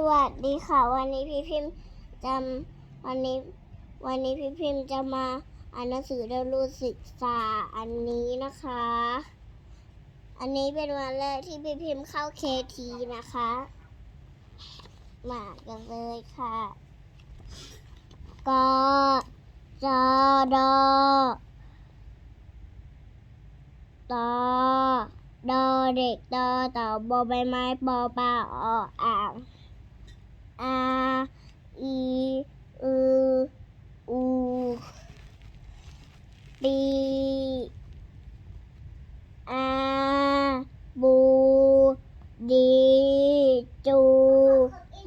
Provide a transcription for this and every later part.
สวัสดีค่ะ วันนี้พี่พิมพ์จะวันนี้วันนี้พี่พิมพ์จะมาอ่านหนังสือเรียนรู้ศึกษาอันนี้นะคะ อันนี้เป็นวันแรกที่พี่พิมพ์เข้าเคทีนะคะ มากันเลยค่ะกจดตดอเด็กตอเต่าบอใบไม้ปอปลาออ่าง อาอีอืออูปีอาบูดีจู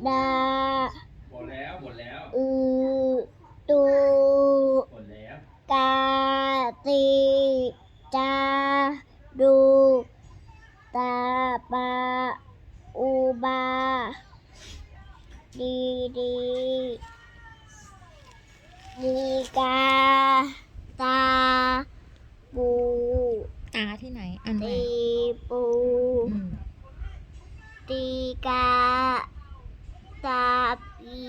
ดาหมดแล้วหมดแล้วอือตูหมดแล้วกาตีจาดูตาปา ดีดีดีกา ตา ปูตาที่ไหน อันไหนตีปูอืมตีกา ตาปี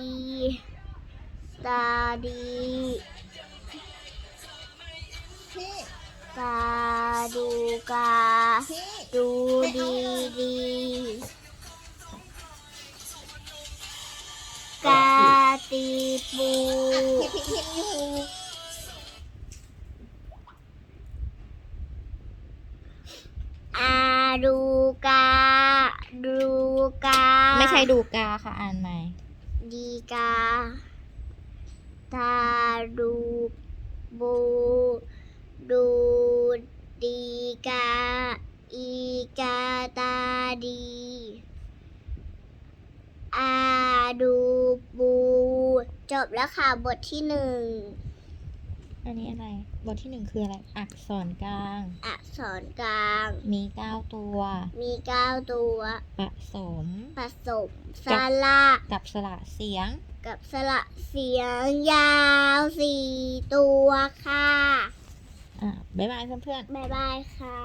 ตาดีพี่ตาดูกา ตีปูพี่พิมพ์อยู่อาดูกา ดูกา ไม่ใช่ดูกาค่ะอ่านใหม่ ดีกา ตาดูบูดูดีกา อีกาตาดี บแล้วค่ะ บทที่หนึ่ง อันนี้อะไร บทที่หนึ่งคืออะไร อักษรกลาง อักษรกลาง มีเก้าตัว มีเก้าตัว ผสม ผสมสระกับสระเสียง กับสระเสียงยาวสี่ตัวค่ะ อ่าบ๊ายบายเพื่อนๆ บ๊ายบายค่ะ